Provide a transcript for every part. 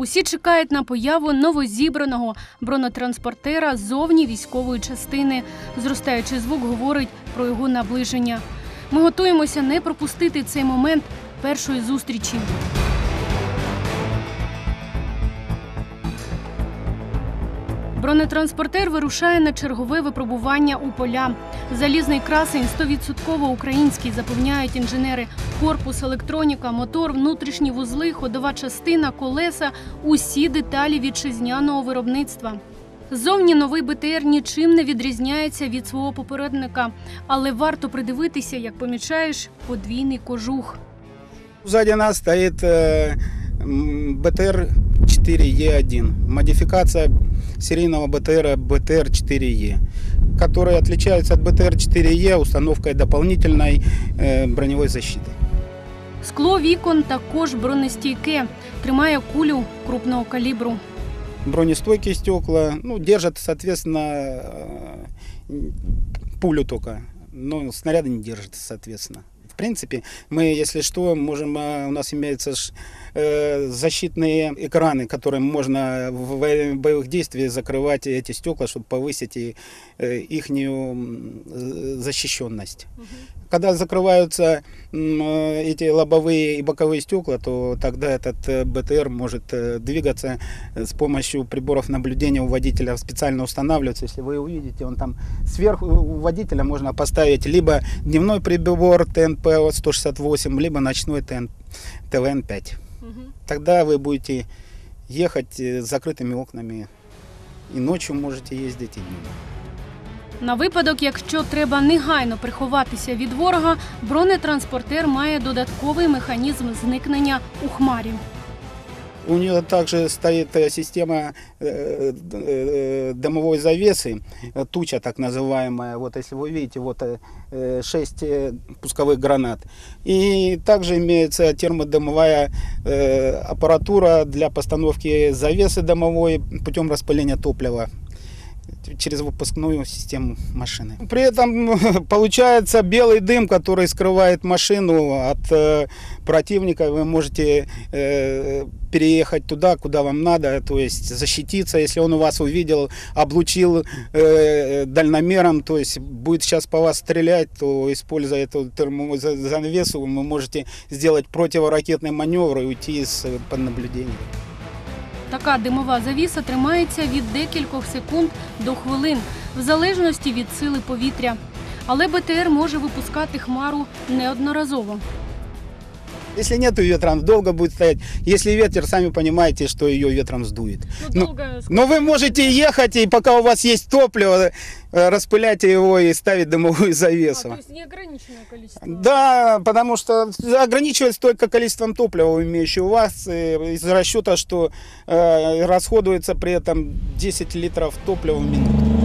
Усі чекають на появу новозібраного бронетранспортера зовні військової частини. Зростаючий звук говорить про його наближення. Ми готуємося не пропустити цей момент першої зустрічі. Бронетранспортер вирушає на чергове випробування у поля. Залізний красень 100% український, запевняють інженери. Корпус, електроніка, мотор, внутрішні вузли, ходова частина, колеса усі деталі вітчизняного виробництва. Зовні новий БТР нічим не відрізняється від свого попередника, але варто придивитися, як помічаєш, подвійний кожух. Сзади нас стоит э, БТР 4Е1. Модификация серийного БТР БТР-4Е, который отличается от БТР-4Е установкой дополнительной э, броневой защиты. Скло вікон також бронестійке, тримає кулю крупного калібру. Бронестойкие стекла, ну, держат, соответственно, э, пулю только, но снаряды не держат, соответственно. В принципе, мы, если что, можем, э, у нас имеются ж, э, защитные экраны, которым можно в во- боевых действиях закрывать эти стекла, чтобы повысить и, э, ихнюю м, э, защищенность. Когда закрываются э, эти лобовые и боковые стекла, то тогда этот э, БТР может э, двигаться с помощью приборов наблюдения у водителя специально устанавливается. Если вы увидите, он там сверху у водителя можно поставить либо дневной прибор ТНП 168, либо ночной ТН, ТВН-5. Тогда вы будете ехать с закрытыми окнами. И ночью можете ездить, и днем. На випадок, якщо треба негайно приховатися від ворога, бронетранспортер має додатковий механізм зникнення у хмарі. У нее также стоит э, система э, д- э, дымовой завесы, э, туча так называемая. Вот если вы видите, вот 6 пусковых гранат. И также имеется термодымовая э, аппаратура для постановки завесы дымовой путем распыления топлива Через выпускную систему машины. При этом получается белый дым, который скрывает машину от э, противника. Вы можете э, переехать туда, куда вам надо, то есть защититься, если он у вас увидел, облучил э, дальномером, то есть будет сейчас по вас стрелять, то используя эту термовую за- занавесу, вы можете сделать противоракетный маневр и уйти из-под наблюдения. Така димова завіса тримається від декількох секунд до хвилин, в залежності від сили повітря. Але БТР може випускати хмару неодноразово. Если нет ветра, она долго будет стоять. Если ветер, сами понимаете, что ее ветром сдует. Ну, Но вы можете ехать, и пока у вас есть топливо, э, распылять его и ставить дымовую завесу. неограниченное количество. Да, потому что ограничивается только количеством топлива, имеющего у вас, э, из расчета, что э, расходуется при этом 10 литров топлива в минуту.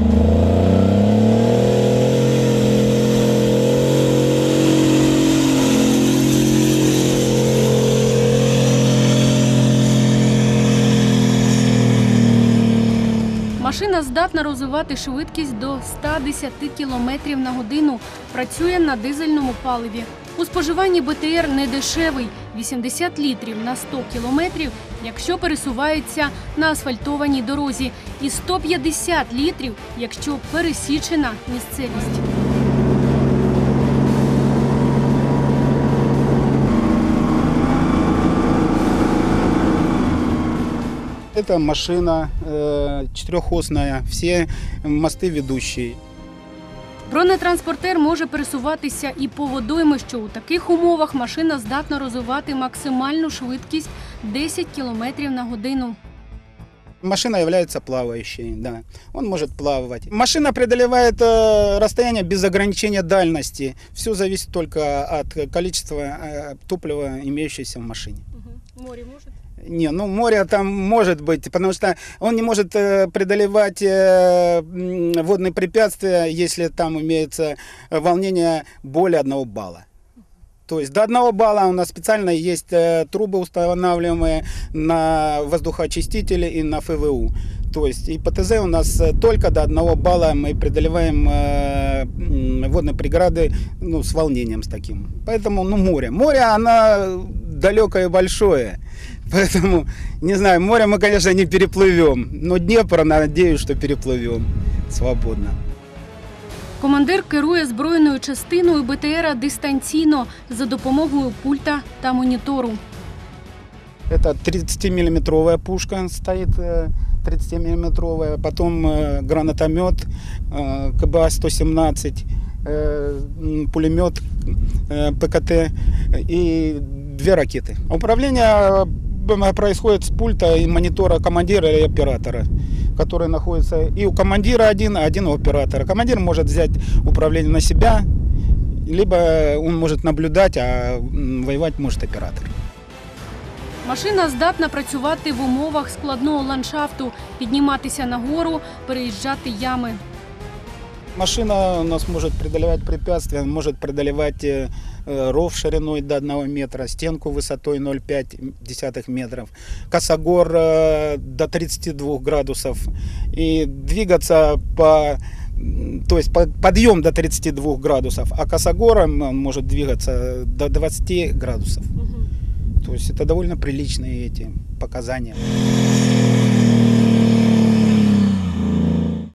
Машина здатна розвивати швидкість до 110 км на годину. Працює на дизельному паливі. У споживанні БТР не дешевий 80 літрів на 100 кілометрів, якщо пересувається на асфальтованій дорозі, і 150 літрів, якщо пересічена місцевість. Это машина э, четырехосная, все мосты ведущие. Бронетранспортер може пересуватися і по водоймищу. У таких умовах машина здатна розвивати максимальну швидкість 10 км на годину. Машина является плавающей, да. Он может плавать. Машина преодолевает э, расстояние без ограничения дальности. Все зависит только от количества э, топлива, имеющегося в машине. Море може? Не, ну море там может быть, потому что он не может э, преодолевать э, водные препятствия, если там имеется э, волнение более одного балла. То есть до одного балла у нас специально есть трубы устанавливаемые на воздухоочистители и на ФВУ. То есть и ПТЗ у нас только до одного балла мы преодолеваем водные преграды ну, с волнением с таким. Поэтому ну, море. Море, оно далекое и большое. Поэтому, не знаю, море мы, конечно, не переплывем, но Днепр, надеюсь, что переплывем свободно. Командир керує збройною частиною БТРа дистанційно за допомогою пульта та монітору. Это 30-миллиметровая пушка стоит, 30-миллиметровая, потом э, гранатомет э, КБА-117, э, м, пулемет э, ПКТ и две ракеты. Управление э, происходит с пульта и монитора командира и оператора, который находится и у командира один, а один у оператора. Командир может взять управление на себя, либо он может наблюдать, а м, воевать может оператор. Машина здатна працювати в умовах складного ландшафту, підніматися на гору, переїжджати ями. Машина у нас может преодолевать препятствия, может преодолевать э, э, ров шириной до 1 метра, стенку высотой 0,5 метров, косогор э, до 32 градусов и двигаться по то есть по- подъем до 32 градусов, а косогором он может двигаться до 20 градусов. То есть это довольно приличные эти показания.